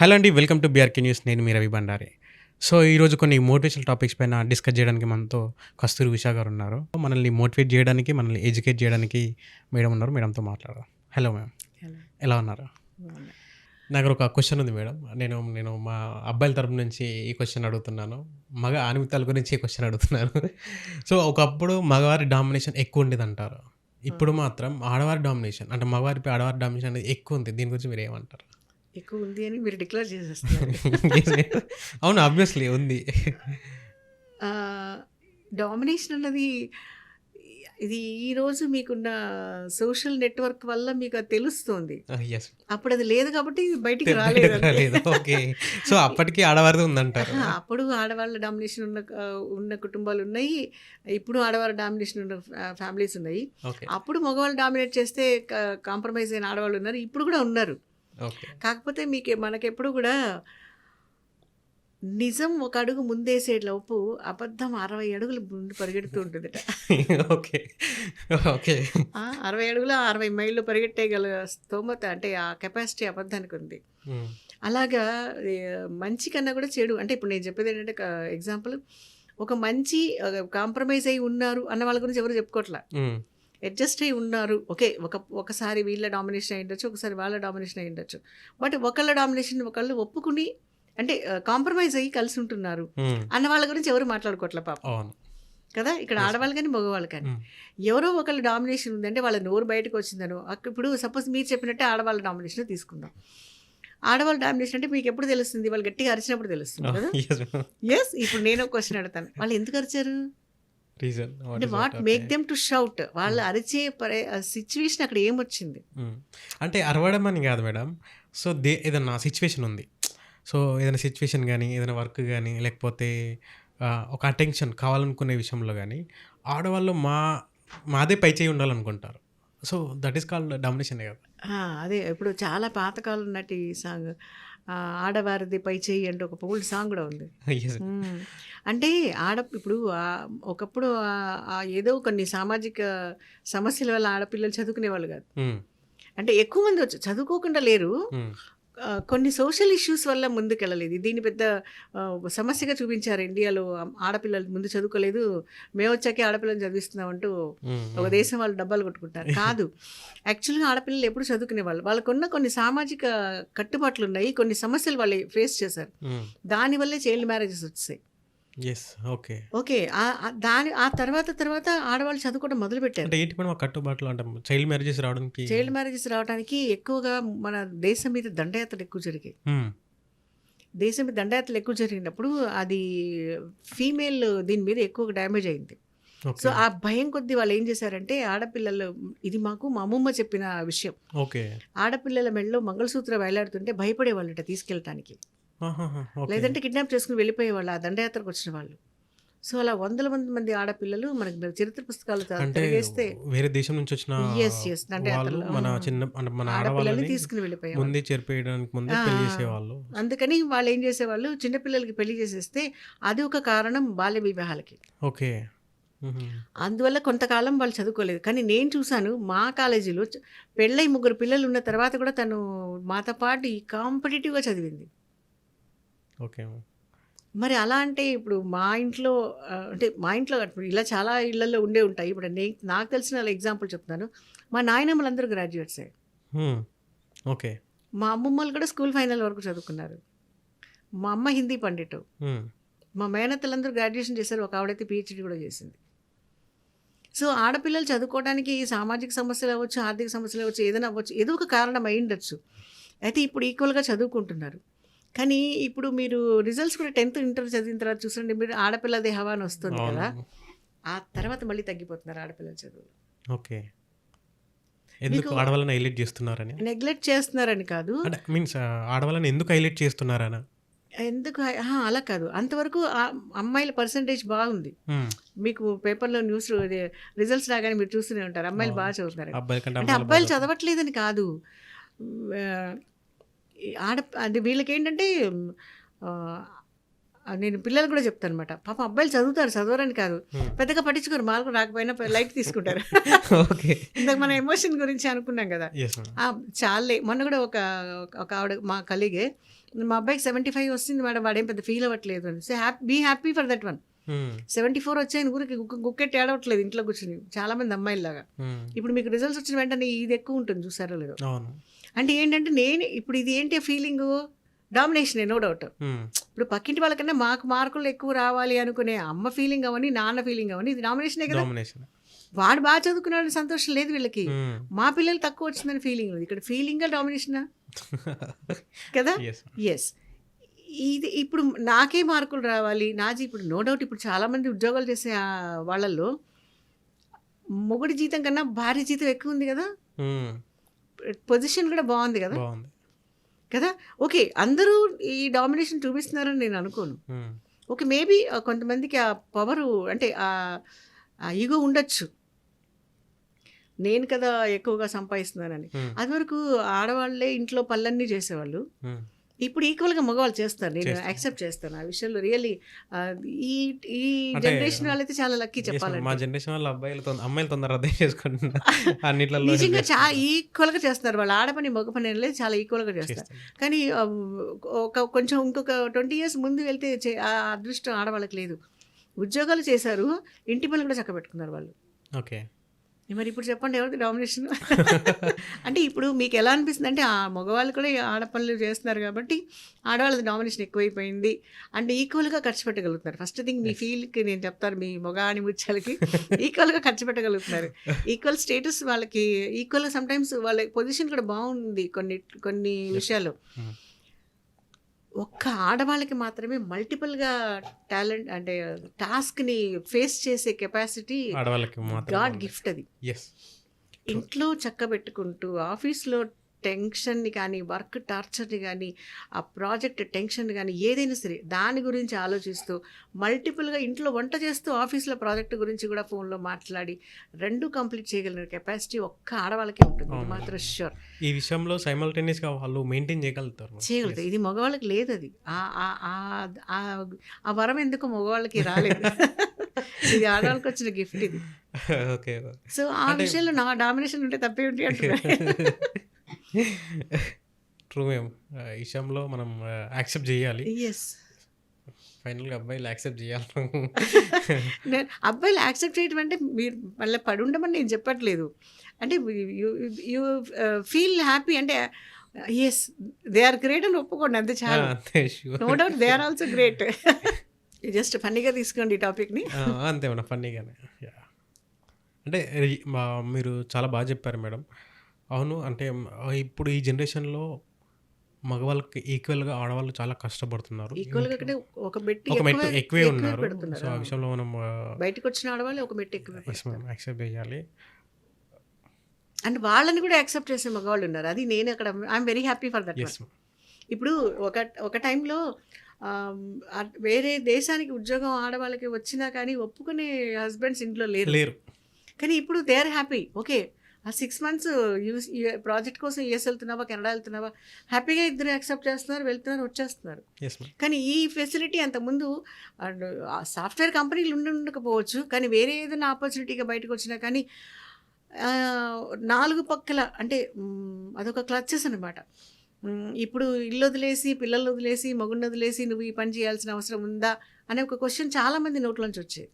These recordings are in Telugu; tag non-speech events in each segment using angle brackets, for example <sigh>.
హలో అండి వెల్కమ్ టు బీఆర్కే న్యూస్ నేను మీ రవి సో ఈరోజు కొన్ని మోటివేషనల్ టాపిక్స్ పైన డిస్కస్ చేయడానికి మనతో కస్తూరి ఉషా గారు ఉన్నారు. మనల్ని మోటివేట్ చేయడానికి మనల్ని ఎడ్యుకేట్ చేయడానికి మేడం ఉన్నారు. మేడంతో మాట్లాడదాం. Hello ma'am. ఎలా ఉన్నారు? నాకు ఒక క్వశ్చన్ ఉంది మేడం. నేను నేను మా అబ్బాయిల తరపు నుంచి ఈ క్వశ్చన్ అడుగుతున్నాను. మగ ఆనిమితాల గురించి ఈ క్వశ్చన్ అడుగుతున్నాను. <laughs> సో ఒకప్పుడు మగవారి డామినేషన్ ఎక్కువ ఉండేది అంటారు ఇప్పుడు మాత్రం ఆడవారి డామినేషన్ అంటే మగవారిపై ఆడవారి డామినేషన్ అనేది ఎక్కువ ఉంది. దీని గురించి మీరు ఏమంటారు? ఎక్కువ ఉంది అని మీరు డిక్లేర్ చేసేస్తున్నారు. <laughs> అవును ఆబ్వియస్లీ ఉంది. డామినేషన్ అన్నది ఇది ఈ రోజు మీకున్న సోషల్ నెట్వర్క్ వల్ల మీకు అది తెలుస్తుంది. ఎస్ అప్పుడు అది లేదు కాబట్టి బయటికి రాలేదు. ఓకే. సో అప్పటికి ఆడవారిది ఉందంటారు. అప్పుడు ఆడవాళ్ళ డామినేషన్ ఉన్న ఉన్న కుటుంబాలు ఉన్నాయి. ఇప్పుడు ఆడవాళ్ళ డామినేషన్ ఉన్న ఫ్యామిలీస్ ఉన్నాయి. అప్పుడు మగవాళ్ళు డామినేట్ చేస్తే కాంప్రమైజ్ అయిన ఆడవాళ్ళు ఉన్నారు. ఇప్పుడు కూడా ఉన్నారు. కాకపోతే మీకు మనకెప్పుడు కూడా నిజం ఒక అడుగు ముందేసే లోపు అబద్ధం అరవై అడుగులు ముందు పరిగెడుతూ ఉంటుందట. ఓకే. ఓకే. అరవై అడుగులు అరవై మైళ్ళు పరిగెట్టేయగల స్తోమత అంటే ఆ కెపాసిటీ అబద్ధానికి ఉంది. అలాగా మంచి కన్నా కూడా చెడు. అంటే ఇప్పుడు నేను చెప్పేది ఏంటంటే ఎగ్జాంపుల్ ఒక మంచి కాంప్రమైజ్ అయి ఉన్నారు అన్న వాళ్ళ గురించి ఎవరు చెప్పుకోవట్లా అడ్జస్ట్ అయి ఉన్నారు. ఓకే ఒక ఒకసారి వీళ్ళ డామినేషన్ అయి ఉండొచ్చు ఒకసారి వాళ్ళ డామినేషన్ అయి ఉండొచ్చు బట్ ఒకళ్ళ డామినేషన్ ఒకళ్ళు ఒప్పుకుని అంటే కాంప్రమైజ్ అయ్యి కలిసి ఉంటున్నారు అన్న వాళ్ళ గురించి ఎవరు మాట్లాడుకోవట్లే పాప? కదా? ఇక్కడ. ఆడవాళ్ళు కానీ మగవాళ్ళు కానీ. ఎవరో ఒకళ్ళ డామినేషన్ ఉందంటే వాళ్ళ నోరు బయటకు వచ్చిందనో ఇప్పుడు సపోజ్ మీరు చెప్పినట్టే ఆడవాళ్ళ డామినేషన్ తీసుకుందాం. ఆడవాళ్ళ డామినేషన్ అంటే మీకు ఎప్పుడు తెలుస్తుంది? వాళ్ళు గట్టిగా అరిచినప్పుడు తెలుస్తుంది కదా? <laughs> ఎస్ ఇప్పుడు నేను ఒక క్వశ్చన్ అడతాను వాళ్ళు ఎందుకు అరిచారు? రీజన్ అంటే what make them to shout? వాళ్ళు అరిచే సిచ్యువేషన్ అక్కడ ఏమొచ్చింది? అంటే అరవడం అని కాదు మేడం. సో దే ఏదన్నా సిచ్యువేషన్ ఉంది. సో ఏదైనా సిచ్యువేషన్ కానీ ఏదైనా వర్క్ కానీ లేకపోతే ఒక అటెన్షన్ కావాలనుకునే విషయంలో కానీ ఆడవాళ్ళు మా మాదే పై చేయి ఉండాలనుకుంటారు. So that is called domination కదా. అదే. ఇప్పుడు చాలా పాతకాలం నటి సాంగ్. ఆడవారిది పై చెయ్యి అంటే ఒక ఓల్డ్ సాంగ్ కూడా ఉంది. అంటే ఆడ ఇప్పుడు ఆ- ఒకప్పుడు ఏదో కొన్ని సామాజిక సమస్యల వల్ల ఆడపిల్లలు చదువుకునే వాళ్ళు కాదు అంటే ఎక్కువ మంది వచ్చి చదువుకోకుండా లేరు. కొన్ని సోషల్ ఇష్యూస్ వల్ల ముందుకెళ్ళలేదు. దీన్ని పెద్ద సమస్యగా చూపించారు ఇండియాలో. ఆడపిల్లలు ముందు చదువుకోలేదు. మేము వచ్చాకే ఆడపిల్లలు చదివిస్తున్నాం అంటూ ఒక. దేశం వాళ్ళు డబ్బాలు కొట్టుకుంటారు. <laughs> కాదు. యాక్చువల్గా ఆడపిల్లలు ఎప్పుడు చదువుకునే వాళ్ళు వాళ్ళకున్న కొన్ని సామాజిక కట్టుబాట్లు ఉన్నాయి కొన్ని సమస్యలు వాళ్ళు ఫేస్ చేశారు. దానివల్లే చైల్డ్ మ్యారేజెస్ వచ్చాయి. ఓకే ఆ- దాని ఆ తర్వాత తర్వాత ఆడవాళ్ళు చదువుకోవడం మొదలు పెట్టారు అంటే ఏంటి మేడం ఆ కట్టుబాట్లు అంటే చైల్డ్ మ్యారేజెస్ రావడానికి? చైల్డ్ మ్యారేజెస్ రావడానికి ఎక్కువగా మన దేశం మీద దండయాత్రలు ఎక్కువ జరిగాయి. దేశం మీద దండయాత్రలు ఎక్కువ జరిగినప్పుడు అది ఫీమేల్ దీని మీద ఎక్కువ డ్యామేజ్ అయింది. సో ఆ భయం కొద్దీ వాళ్ళు ఏం చేశారంటే ఆడపిల్లలు ఇది మాకు మా అమ్మమ్మ చెప్పిన విషయం. ఓకే ఆడపిల్లల మెడలో మంగళసూత్రం వేలాడుతుంటే భయపడేవాళ్ళట తీసుకెళ్ళటానికి. లేదంటే కిడ్నాప్ చేసుకుని వెళ్ళిపోయేవాళ్ళు ఆ దండయాత్రకు వచ్చిన వాళ్ళు సో అలా వందల మంది మంది ఆడపిల్లలు మనకి చరిత్ర పుస్తకాలు త- అంటే తిరిగేస్తే వేరే దేశం నుంచి వచ్చిన వాళ్ళు దండయాత్రలు. మన. చిన్న మన ఆడపిల్లల్ని తీసుకుని వెళ్ళిపోయేవాళ్ళు ముందే చేర్పేయడానికి ముందే పెళ్ళి. చేసేవాళ్ళు అందుకని వాళ్ళు ఏం చేసేవాళ్ళు చిన్నపిల్లలకి పెళ్ళి చేసేస్తే అది ఒక కారణం బాల్య వివాహాలకి ఓకే. అందువల్ల కొంతకాలం వాళ్ళు చదువుకోలేదు కానీ నేను చూశాను మా కాలేజీలో పెళ్ళై ముగ్గురు పిల్లలు ఉన్న తర్వాత కూడా తను మాతో పాటు కాంపిటేటివ్గా చదివింది ఓకే. మరి అలా అంటే ఇప్పుడు మా ఇంట్లో అంటే మా ఇంట్లో ఇప్పుడు ఇలా చాలా ఇళ్ళలో ఉండే ఉంటాయి. ఇప్పుడు నే నాకు తెలిసిన ఎగ్జాంపుల్ చెప్తాను. మా నాయనమ్మలందరూ గ్రాడ్యుయేట్సే. ఓకే. మా అమ్మమ్మలు కూడా స్కూల్ ఫైనల్ వరకు చదువుకున్నారు. మా అమ్మ హిందీ పండిట్. మా మేనత్తలందరూ గ్రాడ్యుయేషన్ చేశారు. ఒక ఆవిడైతే పిహెచ్డి కూడా చేసింది. సో ఆడపిల్లలు చదువుకోవడానికి సామాజిక సమస్యలు అవ్వచ్చు ఆర్థిక సమస్యలు అవ్వచ్చు ఏదైనా అవ్వచ్చు ఏదో ఒక కారణం అయి ఉండొచ్చు అయితే ఇప్పుడు ఈక్వల్గా చదువుకుంటున్నారు. కానీ ఇప్పుడు మీరు రిజల్ట్స్ కూడా టెన్త్ ఇంటర్ చదివిన తర్వాత చూసండి మీరు ఆడపిల్లదే హవా అని వస్తుంది కదా. ఆ తర్వాత మళ్ళీ తగ్గిపోతున్నారు ఆడపిల్లల చదువు ఓకే. ఎందుకు ఆడవాళ్ళని హైలైట్ చేస్తున్నారని? నెగ్లెక్ట్ చేస్తున్నారని కాదు. మీన్స్ ఆడవాళ్ళని ఎందుకు హైలైట్ చేస్తున్నారని? ఎందుకు అలా కాదు. అంతవరకు అమ్మాయిల పర్సంటేజ్ బాగుంది. మీకు పేపర్లో న్యూస్ రిజల్ట్స్ రాగానే మీరు చూస్తూనే ఉంటారు. అమ్మాయిలు. బాగా చదువుతున్నారు. అంటే అబ్బాయిలు చదవట్లేదని కాదు. ఆడ అది వీళ్ళకి ఏంటంటే ఆ, నేను పిల్లలు కూడా చెప్తాను అనమాట పాప అబ్బాయిలు చదువుతారు చదవరని కాదు. పెద్దగా పట్టించుకోరు మార్కు రాకపోయినా లైట్ తీసుకుంటారు. <laughs> ఓకే. ఇందాక మన ఎమోషన్ గురించి అనుకున్నాం కదా. చాలే. మొన్న కూడా ఒక ఒక ఆవిడ మా కలిగే మా అబ్బాయికి సెవెంటీ ఫైవ్ వస్తుంది మేడం వాడేం పెద్ద ఫీల్ అవ్వట్లేదు అని. So happy be happy for that one. Seventy four వచ్చాయని ఊరికి గుక్క- గుక్కెట్టి ఏడవట్లేదు ఇంట్లో కూర్చొని. చాలా మంది అమ్మాయిలాగా. ఇప్పుడు మీకు రిజల్ట్స్ వచ్చిన వెంటనే ఇది ఎక్కువ ఉంటుంది చూసారో లేదో. అంటే ఏంటంటే నేను ఇప్పుడు ఇది ఏంటి ఫీలింగ్ డామినేషన్ నో డౌట్. ఇప్పుడు పక్కింటి వాళ్ళకన్నా మాకు మార్కులు ఎక్కువ రావాలి అనుకునే అమ్మ ఫీలింగ్ అవని నాన్న ఫీలింగ్ అవని ఇది డామినేషనే కదా? డామినేషన్ వాడు బాగా చదువుకున్నాడు సంతోషం లేదు వీళ్ళకి. మా పిల్లలు తక్కువ వచ్చిందని ఫీలింగ్ ఉంది. ఇక్కడ ఫీలింగ్ డామినేషనా <laughs> కదా? Yes. ఎస్ ఇది ఇప్పుడు నాకే మార్కులు రావాలి. నాజీ ఇప్పుడు నో డౌట్ ఇప్పుడు చాలామంది ఉద్యోగాలు చేసే వాళ్ళల్లో మొగుడి జీతం కన్నా భార్య జీతం ఎక్కువ ఉంది కదా. పొజిషన్ కూడా బాగుంది కదా? బాగుంది. కదా? ఓకే అందరూ ఈ డామినేషన్ చూపిస్తున్నారని నేను అనుకోను. ఓకే మేబీ కొంతమందికి ఆ పవరు అంటే ఆ ఈగో ఉండొచ్చు. నేను కదా ఎక్కువగా సంపాదిస్తున్నానని. అది వరకు ఆడవాళ్ళే ఇంట్లో పనులన్నీ చేసేవాళ్ళు. ఇప్పుడు ఈక్వల్గా మగవాళ్ళు చేస్తారు. నేను. యాక్సెప్ట్ చేస్తాను. ఆ విషయంలో రియల్లీ ఈ ఈ జనరేషన్ వాళ్ళైతే చాలా లక్కీ ma'am. మా జనరేషన్ వాళ్ళ అబ్బాయిలు అమ్మాయిలు తొందర అర్థం చేసుకుంటున్నారు. <laughs> అన్నిట్లలో నిజంగా చాలా ఈక్వల్గా చేస్తున్నారు. వాళ్ళు ఆడ పని మగ పని అనేది చాలా ఈక్వల్గా చేస్తారు. కానీ ఒక కొంచెం ఇంకొక ట్వంటీ ఇయర్స్ ముందు వెళ్తే ఆ అదృష్టం ఆడవాళ్ళకి లేదు. ఉద్యోగాలు చేశారు ఇంటి పనులు కూడా చక్కబెట్టుకున్నారు వాళ్ళు. ఓకే. మరి ఇప్పుడు చెప్పండి ఎవరిది డామినేషన్ <laughs> అంటే ఇప్పుడు మీకు ఎలా అనిపిస్తుంది? అంటే ఆ మగవాళ్ళు కూడా ఆడపనులు చేస్తున్నారు కాబట్టి ఆడవాళ్ళది డామినేషన్ ఎక్కువైపోయింది. అంటే ఈక్వల్గా ఖర్చు పెట్టగలుగుతున్నారు. ఫస్ట్ థింగ్ మీ ఫీల్కి నేను చెప్తాను మీ మగ అని ముత్యాలకి ఈక్వల్గా ఖర్చు పెట్టగలుగుతున్నారు. ఈక్వల్ స్టేటస్ వాళ్ళకి ఈక్వల్గా సమ్టైమ్స్ వాళ్ళ పొజిషన్ కూడా బాగుంది కొన్ని కొన్ని విషయాల్లో Hmm. ఒక్క ఆడవాళ్ళకి మాత్రమే మల్టిపుల్గా టాలెంట్ అంటే టాస్క్ని ఫేస్ చేసే కెపాసిటీ గాడ్ గిఫ్ట్ అది. ఇంట్లో చక్కబెట్టుకుంటూ ఆఫీస్లో టెన్షన్ని కానీ వర్క్ టార్చర్ని కానీ ఆ ప్రాజెక్ట్ టెన్షన్ కానీ ఏదైనా సరే దాని గురించి ఆలోచిస్తూ మల్టిపుల్గా ఇంట్లో వంట చేస్తూ ఆఫీస్లో ప్రాజెక్ట్ గురించి కూడా ఫోన్లో మాట్లాడి రెండు కంప్లీట్ చేయగలిగిన కెపాసిటీ ఒక్క ఆడవాళ్ళకే ఉంటుంది. మాత్రం షూర్ ఈ విషయంలో సైమల్టేనియస్గా వాళ్ళు మెయింటైన్ చేయగలుగుతారు. చేయగలుగుతాయి ఇది మగవాళ్ళకి లేదు అది ఆ- వరం ఎందుకు మగవాళ్ళకి రాలేదు? <laughs> ఇది ఆడవాళ్ళకి వచ్చిన గిఫ్ట్ ఇది. <laughs> ఓకే సో ఆ విషయంలో నా డామినేషన్ ఉంటే తప్పే ఉంటే అంటున్నా <laughs> ట్రూ మేము విషయంలో మనం యాక్సెప్ట్ చేయాలి. ఎస్ ఫైనల్గా అబ్బాయిలు యాక్సెప్ట్ చేయాలి. <laughs> నేను అబ్బాయిలు యాక్సెప్ట్ చేయడం అంటే మీరు మళ్ళీ పడి ఉండమని నేను చెప్పట్లేదు. అంటే యూ ఫీల్ హ్యాపీ అంటే ఎస్ దే ఆర్ గ్రేట్ అని ఒప్పుకోండి అంతే చాలు. No doubt they are also great just ఫన్నీగా తీసుకోండి ఈ టాపిక్ని అంతే మేడం ఫన్నీగానే. అంటే మా మీరు చాలా బాగా చెప్పారు మేడం. అవును. అంటే ఇప్పుడు ఈ జనరేషన్లో మగవాళ్ళకి ఈక్వల్గా ఆడవాళ్ళు చాలా కష్టపడుతున్నారు. ఈక్వల్గా ఒక మెట్టు ఒక మెట్టు ఎక్కువే- ఉన్నారు. సో ఆ విషయంలో మనం బయటకు వచ్చిన ఆడవాళ్ళు ఒక మెట్టు ఎక్కువ యాక్సెప్ట్ చేయాలి. అండ్ వాళ్ళని కూడా యాక్సెప్ట్ చేసే మగవాళ్ళు ఉన్నారు. అది నేను అక్కడ I'm very happy for that ఇప్పుడు ఒక ఒక టైంలో వేరే దేశానికి ఉద్యోగం ఆడవాళ్ళకి వచ్చినా కానీ ఒప్పుకునే హస్బెండ్స్ ఇంట్లో లేరు. లేరు. కానీ ఇప్పుడు దే ఆర్ హ్యాపీ. ఓకే. ఆ సిక్స్ మంత్స్ యూస్ ప్రాజెక్ట్ కోసం యూఎస్ వెళ్తున్నావా కెనడా వెళ్తున్నావా హ్యాపీగా ఇద్దరు యాక్సెప్ట్ చేస్తున్నారు వెళ్తున్నారు వచ్చేస్తున్నారు. కానీ ఈ ఫెసిలిటీ అంతకుముందు సాఫ్ట్వేర్ కంపెనీలు ఉండి ఉండకపోవచ్చు కానీ వేరే ఏదైనా ఆపర్చునిటీగా బయటకు వచ్చినా కానీ నాలుగు పక్కల అంటే అదొక క్లచెస్ అనమాట ఇప్పుడు ఇల్లు వదిలేసి పిల్లలు వదిలేసి మగుడిని వదిలేసి నువ్వు ఈ పని చేయాల్సిన అవసరం ఉందా అనే ఒక క్వశ్చన్ చాలామంది నోట్లోంచి వచ్చేది.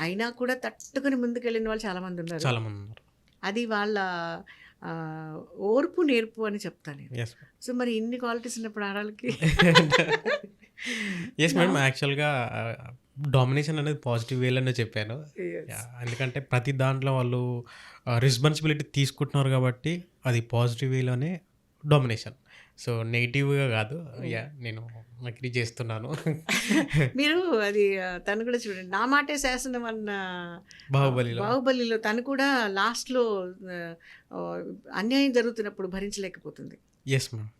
అయినా కూడా తట్టుకుని ముందుకెళ్ళిన వాళ్ళు చాలామంది ఉన్నారు చాలా మంది ఉన్నారు అది వాళ్ళ ఓర్పు నేర్పు అని చెప్తాను సో మరి ఇన్ని క్వాలిటీస్ ఉన్నప్పుడు ఆడవాళ్ళకి ఎస్ మేడం యాక్చువల్గా డామినేషన్ అనేది పాజిటివ్ వేలోనే చెప్పాను. ఎందుకంటే ప్రతి దాంట్లో వాళ్ళు రెస్పాన్సిబిలిటీ తీసుకుంటున్నారు కాబట్టి అది పాజిటివ్ వేలోనే డామినేషన్ సో నెగిటివ్గా కాదు. యా నేను అగ్రీ చేస్తున్నాను. <laughs> మీరు అది తను కూడా చూడండి. నా మాటే శాసనం అన్న బాహుబలిలో. బాహుబలిలో తను కూడా లాస్ట్లో అన్యాయం జరుగుతున్నప్పుడు భరించలేకపోతుంది. ఎస్ మ్యామ్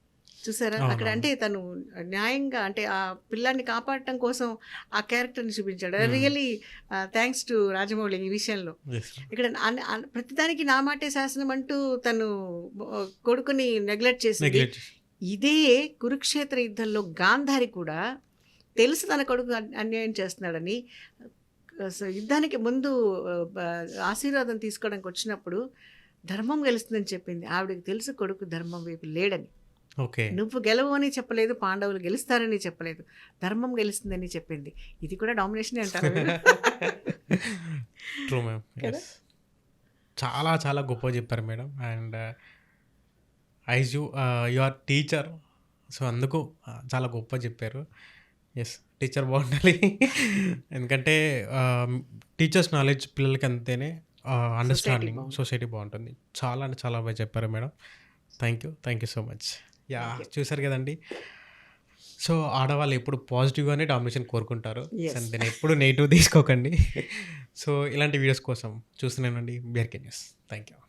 చూసారా? అక్కడ. అంటే తను న్యాయంగా అంటే ఆ పిల్లాన్ని కాపాడటం కోసం ఆ క్యారెక్టర్ని చూపించాడు. Hmm. Really thanks to Rajamouli ఈ విషయంలో. ఇక్కడ ప్రతిదానికి నా మాటే శాసనం అంటూ తను కొడుకుని నెగ్లెక్ట్ చేసింది. ఇదే కురుక్షేత్ర యుద్ధంలో గాంధారి కూడా తెలుసు తన కొడుకు అన్- అన్యాయం చేస్తున్నాడని. యుద్ధానికి ముందు ఆశీర్వాదం తీసుకోవడానికి వచ్చినప్పుడు ధర్మం గెలుస్తుందని చెప్పింది. ఆవిడకి తెలుసు కొడుకు ధర్మం వైపు లేడని. ఓకే. నువ్వు గెలవు అని చెప్పలేదు పాండవులు గెలుస్తారని చెప్పలేదు. ధర్మం గెలుస్తుందని చెప్పింది. ఇది కూడా డామినేషన్ అంటారు? True ma'am? చాలా చాలా గొప్పగా చెప్పారు madam. And as you you are teacher so అందుకు uh, చాలా గొప్ప చెప్పారు. ఎస్ టీచర్ బాగుండాలి. <laughs> ఎందుకంటే టీచర్స్ నాలెడ్జ్ పిల్లలకి అంతేనే అండర్స్టాండింగ్ బాగుంటుంది. సొసైటీ బాగుంటుంది. చాలా అంటే చాలా బాగా చెప్పారు madam. Thank you thank you so much yeah చూసారు కదండి. సో ఆడవాళ్ళు ఎప్పుడు పాజిటివ్గానే డామినేషన్ కోరుకుంటారు. దీన్ని ఎప్పుడు నెగిటివ్ తీసుకోకండి. <laughs> సో ఇలాంటి వీడియోస్ కోసం చూస్తున్నానండి. BRK news thank you